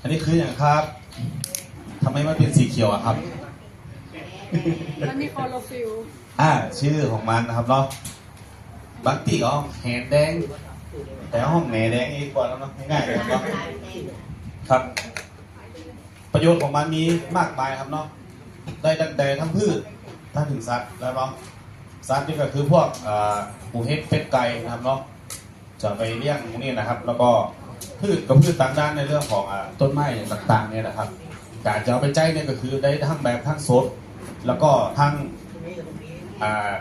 อันนี้คืออย่างครับทำไมมันเป็นสีเขียวอะครับ มันมีคลอโรฟิลอ่า ชื่อของมันนะครับเนาะบางทีก็แหนแดง แต่ห้องแหนแดงอีกกว่าแล้วเนาะง่ายๆเลยครับเนาะครับ ประโยชน์ของมันมีมากมายครับเนาะได้ตั้งแต่ทั้งพืชทั้งถึงสัตว์แล้วเนาะสัตว์นี่ก็คือพวกอ่าหมูเห็ดเป็ดไก่นะครับเนาะจะไปเลี้ยงพวกนี้นะครับ แล้วก็ พืชกับพืชต่างด้านในเรื่องของอต้นไม้ต่างๆเนี่ยนะครับ การจะเอาไปใจเนี่ยก็คือได้ทั้งแบบทั้งสดแล้วก็ทั้ง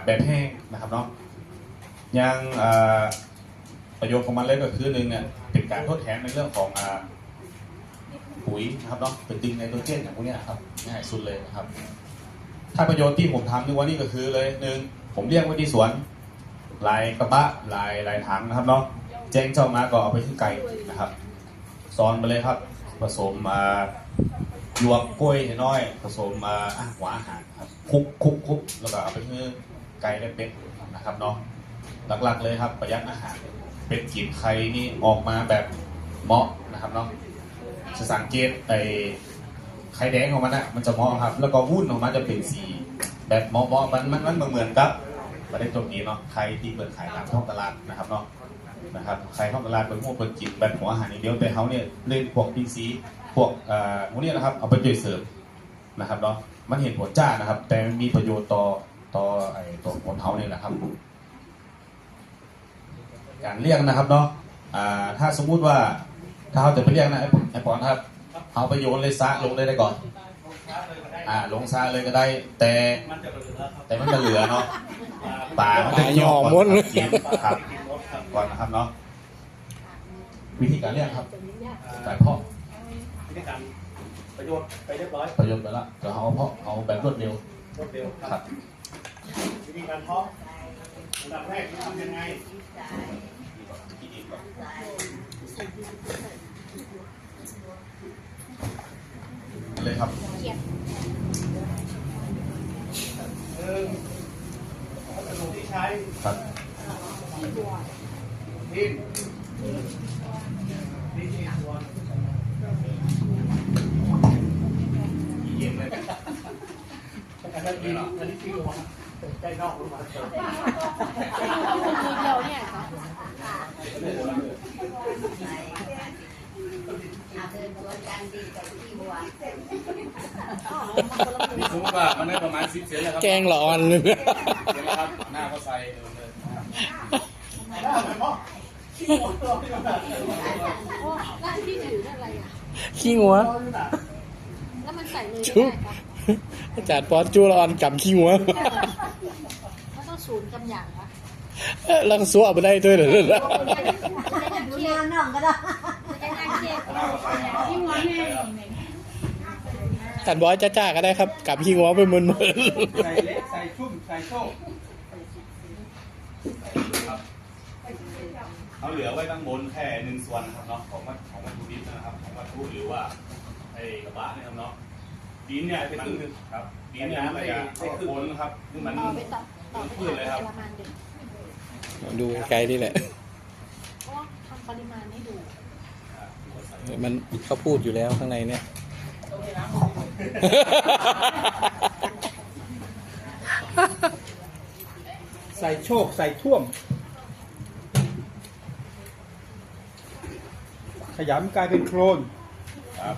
แบบแห้งนะครับเนาะยังอ่าประโยชน์ของมันเลยก็คือหนึ่งเนี่ยเป็นการทดแทนในเรื่องของอปุ๋ยนะครับเนาะเป็นดินไนโตรเจนอย่างพวกนี้ยครับง่ายสุดเลยนะครับ ถ้าประโยชน์ที่ผมทำในวันนี้ก็คือเลยหนึ่งผมเลี้ยงไว้ที่สวนลายกระบะลายลายถังนะครับเนาะ แจ้งเจ้ามาก็เอาไปที่ไก่นะครับซ้อนไปเลยครับ ผสมมาหยวกกล้วยน้อย ผสมมาหัวอาหารครับคุกคุกคุกแล้วก็เอาไปให้ไก่และเป็ดนะครับเนาะหลักๆเลยครับ ประหยัดอาหารเป็ดกินไข่นี่ออกมาแบบเหมาะนะครับเนาะจะสังเกตไอไข่แดงของมันอะมันจะเหมาะครับ แล้วก็วุ้นของมันจะเป็นสีแบบเหมาะๆมันมันมันเหมือนกับประเด็นตรงนี้เนาะใครที่เปิดขายตามท้องตลาดนะครับเนาะ นะครับใครท้องตลาดเป็นพวกเปิดกินแบบหัวอาหารอย่างเดียวแต่เขาเนี่ยเล่นพวกพีซีพวกเอ่อพวกนี้นะครับเอาไปจ่วยเสริมนะครับเนาะมันเห็นผลจ้านะครับ แต่มันมีประโยชน์ต่อต่อไอ้ตัวผลเท้านี่แหละครับ การเลี้ยงนะครับเนาะอ่าถ้าสมมุติว่าถ้าเขาจะไปเลี้ยงนะไอ้ไอ้ปอนครับเอาไปโยนเลยซะลงเลยได้ก่อนอ่าลงซะเลยก็ได้ แต่มันจะเหลือครับแต่มันจะเหลือเนาะป่ามันจะป่าหย่อมดเลยกินครับ ก่อนนะครับเนาะวิธีการเลี้ยงครับการเพาะวิธีการประโยชน์ไปเรียบร้อยประโยชน์ไปละเดี๋ยวเอาเพาะเอาแบบรวดเร็วรวดเร็วคครัรับบวิธีการเพาะอันดับแรกทำยังไงเลยครับหนึ่งวัสดุที่ใช้ครับ ดินดินที่ส่วนเย็นเลยอันนั้นดีอันนี้ที่หัวใจนอกหรือเปล่าทีเดียวเนี่ยค่ะนี่สมมติว่ามันได้ประมาณสิบเซนแล้วครับ แกงละอนเลยเสร็จแล้วครับ หน้าก็ใส่เลย ได้ไหมพ่อที่หัวตัวที่มันแบบโอ้แล้วที่ถืออะไรอะ ขี้งัว แล้วมันใส่เลยจุได้ปะอาจารย์ปอนจูละออนกับขี้งัวมันต้องศูนย์กำหยังวะลังสัวไปได้ด้วยเหรอจะได้ดูเคีหยน้าน้องก็ได้จะได้เคียที่หัวแม่อาจารย์บอยจ้าๆก็ได้ครับกับขี้งัวไปมึนๆ ใส่เล็กใส่ชุ่ม ใส่โชค เอาเหลือไว้ตั้งบนแค่หนึ่งส่วนนะครับเนาะของวัตของวัตถุดิบนะครับ ของวัตถุหรือว่าไอ้กระบะเนี่ยครับเนาะดินเนี่ยเป็นครึ่งหนึ่งครับดินเนี่ยมันจะให้โคนครับคือมันต่อไปต่อต่อไปพืชเลยครับประมาณเดึกดูไกลนี่แหละเพราะว่าทำปริมาณให้ดูมันเขาพูดอยู่แล้วข้างในเนี่ยใส่โชคใส่ท่วม ขยำกลายเป็นโครนครับ